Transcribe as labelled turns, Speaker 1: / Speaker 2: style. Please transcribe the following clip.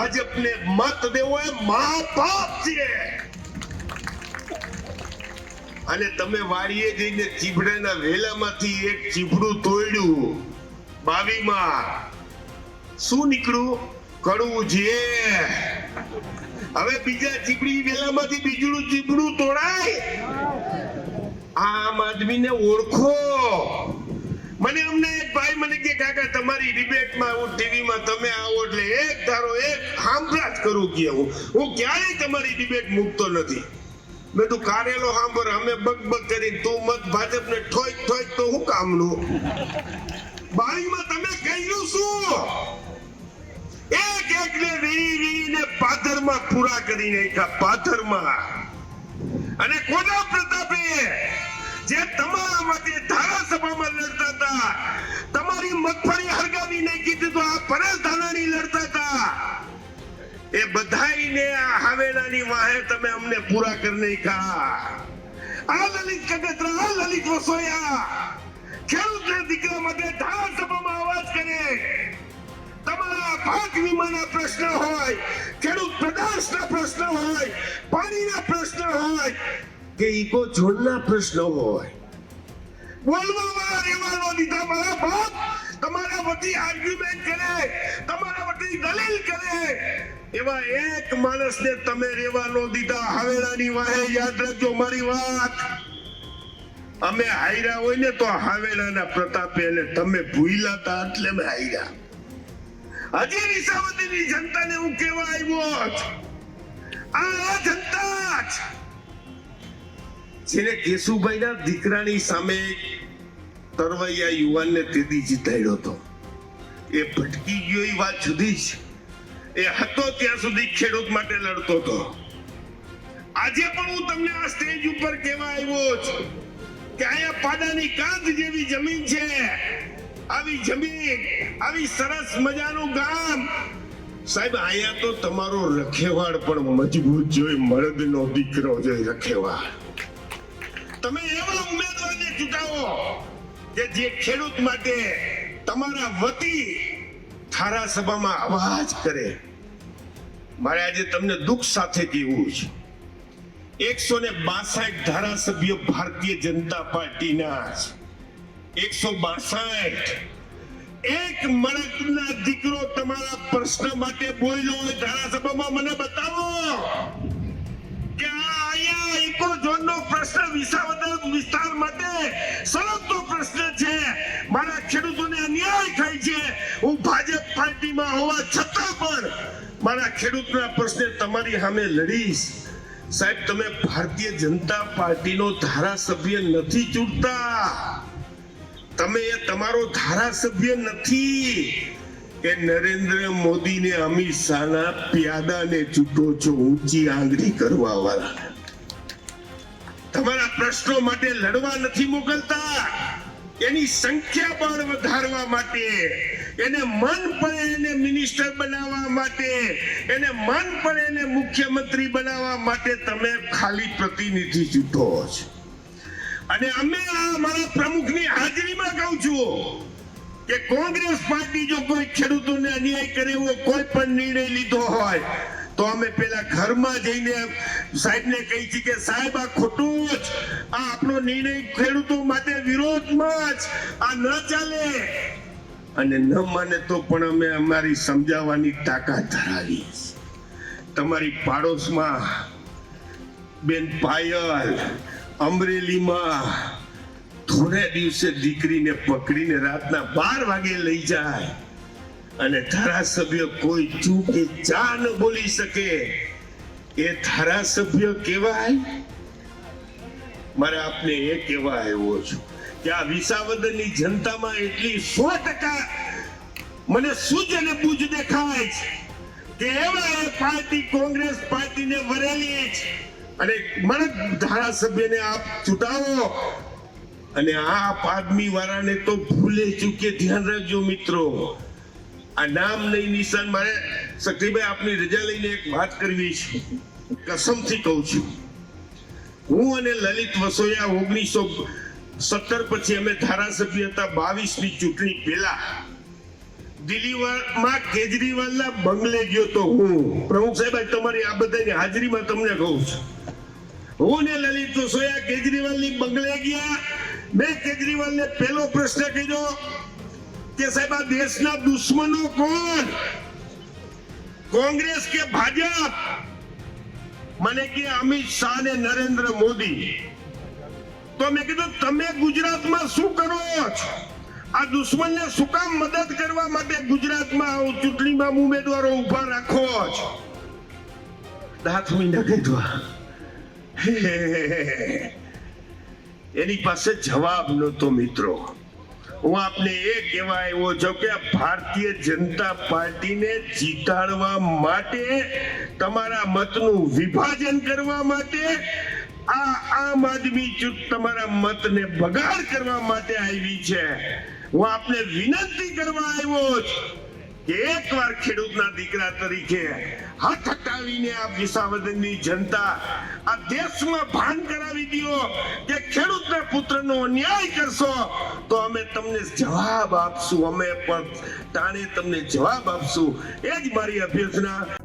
Speaker 1: ભાજપને મત દેવો એ મહાપાપ છે. અને તમે વાડીએ જઈને ચીભડાના વેલામાંથી એક ચીભડું તોડ્યું બાવીમાં. શું નીકળ્યું? કડવું છે. હવે બીજા ચીપડી વેલામાંથી બીજું ચીપડું તોડાય? આમ આદમીને ઓળખો મને અમને એક ભાઈ મને કે કાકા, તમારી ડિબેટમાં હું ટીવીમાં તમે આવો એટલે એક ધારો એક હાંભળા જ કરું કે હું. હું ક્યારેય તમારી ડિબેટ મૂકતો નથી. મેં તું કારેલો સાંભળ અમે બગ કરી તું મત ભાજપને ઠોઈ ઠોઈ તો હું કામનું? બારીમાં તમે કહ્યું શું? એક એક ને વીણી વીણીને પાથરમાં પૂરા કરી નાખ્યા પાથરમાં. અને કોના પ્રતાપે? જે તમારા માટે ધારાસભામાં લડતા હતા, તમારી મગફળી હરગાવીને કીધું તો આ પરેશ ધાનાણી લડતા હતા. એ બધાઈને આ હાવેલાની વાહે તમે અમને પૂરા કરી કા આ લલિત કગતરા, આ લલિત વસોયા, ખેડૂતના દીકરા માટે ધારાસભામાં અવાજ કરે. તમારા પાક વીમાના પ્રશ્ન હોય, ખેડૂત પ્રકાશના પ્રશ્ન હોય, પાણીના પ્રશ્ન હોય કે ઇકો ઝોનના પ્રશ્નો હોય. બોલવામાં રહેવાનો દીધા બાપ, તમારા વતી આર્ગ્યુમેન્ટ કરે, તમારા વતી દલીલ કરે. એવા એક માણસને તમે રહેવાનો દીધા હવેલાની વાહે યાદ રાખજો મારી વાત. અમે હાર્યા હોય ને તો હાવેલાના પ્રતાપે એટલે તમે ભૂલ્યા હતા એટલે અમે હાર્યા હજી વિસાવદીની જનતાને હું કેવા આવ્યો આ જનતા જ જેને કેશુભાઈના દીકરાની સામે તરવૈયા યુવાનને તેદી જીતાડ્યો હતો. એ ભટકી ગયો એ વાત જુદી છે એ હતો ત્યાં સુધી ખેડૂત માટે લડતો હતો. આજે પણ હું તમને આ સ્ટેજ ઉપર કહેવા આવ્યો છું કે અહીંયા પાડાની કાંધ જેવી જમીન છે. આવી જમીન, આવી સરસ મજાનું ગામ. સાહેબ, અહીંયા તો તમારો રખેવાળ પણ મજબૂત જોઈ મળદનો દીકરો જોઈ રખેવાળ. તમે એવા ઉમેદવારને ચૂંટાવો કે જે ખેડૂત માટે તમારા વતી ધારાસભામાં અવાજ કરે. મારે આજે તમને દુઃખ સાથે કહેવું છે. એકસો ને બાસઠ ધારાસભ્યો ભારતીય જનતા પાર્ટીના એકસો બાસઠ. એક મળદના દીકરો તમારા પ્રશ્ન માટે બોલ્યો ધારાસભામાં, મને બતાવો. પ્રશ્ન વિસાવદર વિસ્તાર માટે સળગતો પ્રશ્ન છે. મારા ખેડૂતોને અન્યાય થાય છે. હું ભાજપ પાર્ટીમાં હોવા છતાં પણ મારા ખેડૂતના પ્રશ્ને તમારી સામે લડીશ. સાહેબ, તમે ભારતીય જનતા પાર્ટીનો ધારાસભ્ય નથી ચૂંટતા. તમે એ તમારો ધારાસભ્ય નથી એ નરેન્દ્ર મોદી ને અમિત શાહના પ્યાદાને ચૂંટો છો, ઊંચી આંગળી કરવા વાળા. તમારા પ્રશ્નો માટે લડવા નથી મોકલતા. એની સંખ્યા બળ વધારવા માટે, એને મન પડે એને મિનિસ્ટર બનાવવા માટે, એને મન પડે એને મુખ્યમંત્રી બનાવવા માટે તમે ખાલી પ્રતિનિધિ ચૂંટો છો અને અમે આ મારા પ્રમુખની હાજરીમાં કહું છું કે કોંગ્રેસ પાર્ટી જો કોઈ ખેડૂતોને અન્યાય કરે એવો કોઈ પણ નિર્ણય લીધો હોય તો અમે પેલા ઘરમાં જઈને સાહેબને કહી છીએ કે, સાહેબ, આ ખોટું જ. આ આપણો નિર્ણય ખેડૂતો માટે વિરોધમાં જ. આ ન ચાલે. અને ન માને તો પણ અમે અમારી સમજાવવાની તાકાત ધરાવી તમારી પાડોશમાં બેન પાયલ અમરેલીમાં થોડે દિવસે દીકરીને પકડીને રાતના બાર વાગે લઈ જાય. અને ધારાસભ્ય કોઈ ચૂ કે ચા ન બોલી શકે, એ ધારાસભ્ય કહેવાય? મારે આપને એ કહેવા આવ્યો છું કે આ વિસાવદરની જનતામાં એટલી સો ટકા મને સૂજ અને બુજ દેખાય છે કે એવા એ પાર્ટી કોંગ્રેસ પાર્ટીને વરેલી છે. અને મને ધારાસભ્યને આપ ચૂંટાવો. અને આપ આદમી વાળાને તો ભૂલે ચૂકે ધ્યાન રાખજો મિત્રો. આ નામ નહીં નિશાન મારે સક્તિભાઈ આપની રજા લઈને એક વાત કરવી છે. કસમથી કહું છું. હું અને લલિત વસોયા ઓગણીસો સત્તર પછી અમે ધારાસભ્ય હતા બાવીસની ચૂંટણી પહેલા. દિલ્હીમાં કેજરીવાલના બંગલે ગયો તો હું. પ્રમુખ સાહેબ તમારી આ બધાની હાજરીમાં તમને કહું છું. હું ને લલિત વસોયા કેજરીવાલની બંગલે ગયા. મેં કેજરીવાલને પહેલો પ્રશ્ન કર્યો કે સાહેબ, આ દેશના દુશ્મનો કોણ? કોંગ્રેસ કે ભાજપ? મને કે અમિત શાહ ને નરેન્દ્ર મોદી. તો મેં કીધું, તમે ગુજરાતમાં શું કરો છો? આ દુશ્મનને શું કામ મદદ કરવા માટે ગુજરાતમાં ચૂંટણીમાં ઉમેદવારો ઊભા રાખો છો. દાંત મીંડા કીધું એની પાસે જવાબ નહોતો, મિત્રો. હું આપને એ કહેવા આવ્યો છું કે ભારતીય જનતા પાર્ટીને જીતાડવા માટે, તમારા મતનું વિભાજન કરવા માટે, આ આમ આદમી ચૂંટ તમારા મતને બગાડ કરવા માટે આવી છે. હું આપને વિનંતી કરવા આવ્યો છું. એકવાર ખેડૂતના દીકરા તરીકે હાથ હટાવીને આ વિસાવદનની જનતા આ દેશમાં ભાન કરાવી દ્યો કે ખેડૂતના પુત્રનો અન્યાય કરશો, તો અમે તમને જવાબ આપશું. અમે પણ તાણે તમને જવાબ આપશું. એ જ મારી અભ્યર્થના.